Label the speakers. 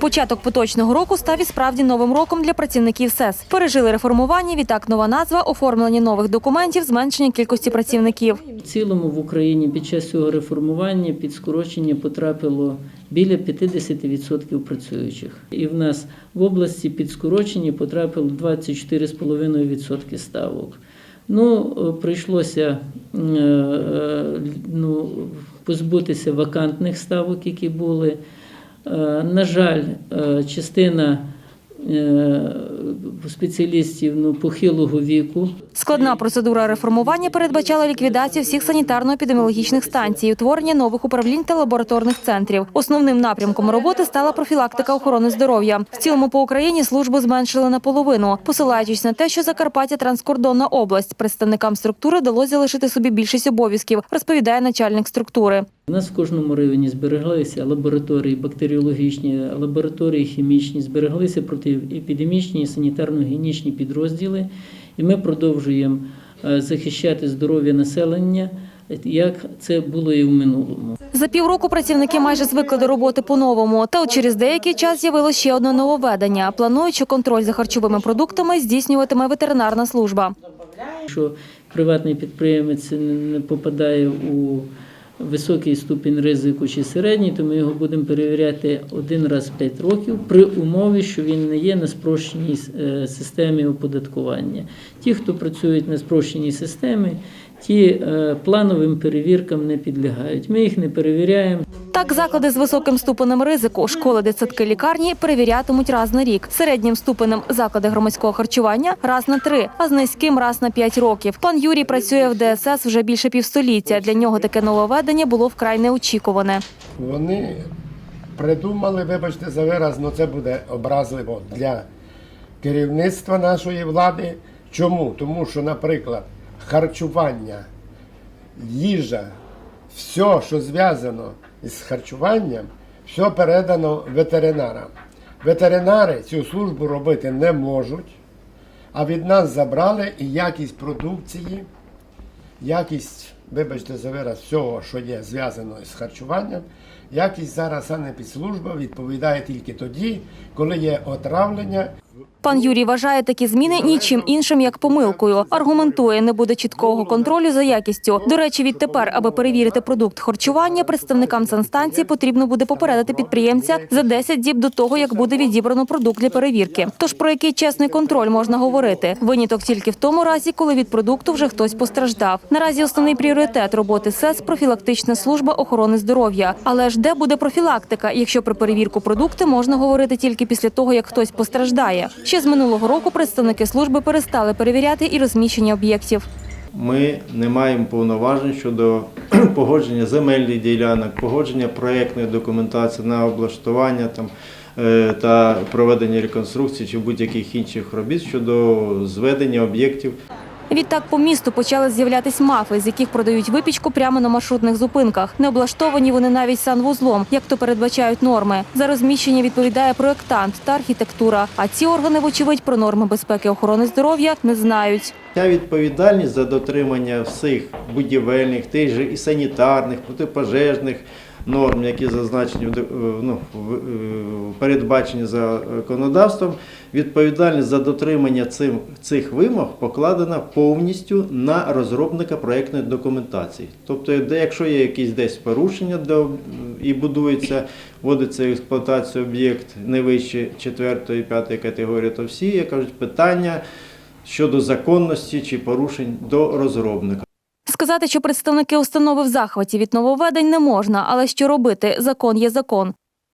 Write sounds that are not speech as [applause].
Speaker 1: Початок поточного року став і справді новим роком для працівників СЕС. Пережили реформування, відтак нова назва, оформлення нових документів, зменшення кількості працівників.
Speaker 2: В цілому в Україні під час цього реформування під скорочення потрапило біля 50% працюючих. І в нас в області під скорочення потрапило 24,5% ставок. Ну, е, прийшлося е, е, ну, позбутися вакантних ставок, які були. Е, На жаль, е, частина е, спеціалістів ну, похилого віку
Speaker 1: Складна процедура реформування передбачала ліквідацію всіх санітарно-епідеміологічних станцій, утворення нових управлінь та лабораторних центрів. Основним напрямком роботи стала профілактика охорони здоров'я. В цілому по Україні службу зменшили наполовину, посилаючись на те, що Закарпаття транскордонна область. Представникам структури вдалося залишити собі більшість обов'язків, розповідає начальник структури.
Speaker 2: У нас в кожному районі збереглися лабораторії бактеріологічні, лабораторії хімічні, збереглися протиепідемічні санітарно-гігієнічні підрозділи, і ми продовжуємо е, захищати здоров'я населення, як це було і в минулому.
Speaker 1: За півроку працівники майже звикли до роботи по-новому. Та от через деякий час з'явилося ще одне нововведення. Планують, що контроль за харчовими продуктами здійснюватиме ветеринарна служба.
Speaker 2: Якщо приватний підприємець не попадає у високий ступінь ризику чи середній, то ми його будемо перевіряти один раз в 5 років при умові, що він не є на спрощеній е, системі оподаткування. Ті, хто працюють на спрощеній системі, ті е, плановим перевіркам не підлягають. Ми їх не перевіряємо.
Speaker 1: Так, заклади з високим ступенем ризику, школи, дитсадки, лікарні перевірятимуть раз на рік. Середнім ступенем заклади громадського харчування раз на три, а з низьким раз на п'ять років. Пан Юрій працює в ДСС вже більше півстоліття. Для нього таке нововведення було вкрай неочікуване.
Speaker 3: Вони придумали, вибачте за вираз, ну це буде образливо для керівництва нашої влади. Чому? Тому що, наприклад, харчування, їжа, все, що зв'язано із харчуванням, все передано ветеринарам. Ветеринари цю службу робити не можуть, а від нас забрали і якість продукції, якість, вибачте за вираз, всього, що є зв'язано з харчуванням, якість зараз санепідслужба відповідає тільки тоді, коли є отравлення
Speaker 1: Пан Юрій вважає такі зміни нічим іншим як помилкою. Аргументує, не буде чіткого контролю за якістю. До речі, відтепер, аби перевірити продукт харчування, представникам санстанції потрібно буде попередити підприємця за 10 діб до того, як буде відібрано продукт для перевірки. Тож про який чесний контроль можна говорити? Виняток тільки в тому разі, коли від продукту вже хтось постраждав. Наразі основний пріоритет роботи СЕС профілактична служба охорони здоров'я. Але ж де буде профілактика, якщо про перевірку продукти можна говорити тільки після того, як хтось постраждає? Ще з минулого року представники служби перестали перевіряти і розміщення об'єктів.
Speaker 4: Ми не маємо повноважень щодо [clears throat] погодження земельних ділянок, погодження проєктної документації на облаштування там, е, та проведення реконструкції чи будь-яких інших робіт щодо зведення об'єктів.
Speaker 1: Відтак по місту почали з'являтись мафи, з яких продають випічку прямо на маршрутних зупинках. Не облаштовані вони навіть санвузлом, як то передбачають норми. За розміщення відповідає проєктант та архітектура. А ці органи, вочевидь, про норми безпеки охорони здоров'я не знають.
Speaker 4: Ця відповідальність за дотримання всіх будівельних, тих же і санітарних, протипожежних норм, які зазначені ну, е, передбачені за законодавством, відповідальність за дотримання цим, цих вимог покладена повністю на розробника проєктної документації. Тобто, якщо є якісь десь порушення і будується, вводиться в експлуатацію об'єкт не вище 4 і 5 категорії, то всі, як кажуть, питання щодо законності чи порушень до розробника.
Speaker 1: Сказати, що представники установи в захваті від нововведень не можна, але що робити? Закон є закон.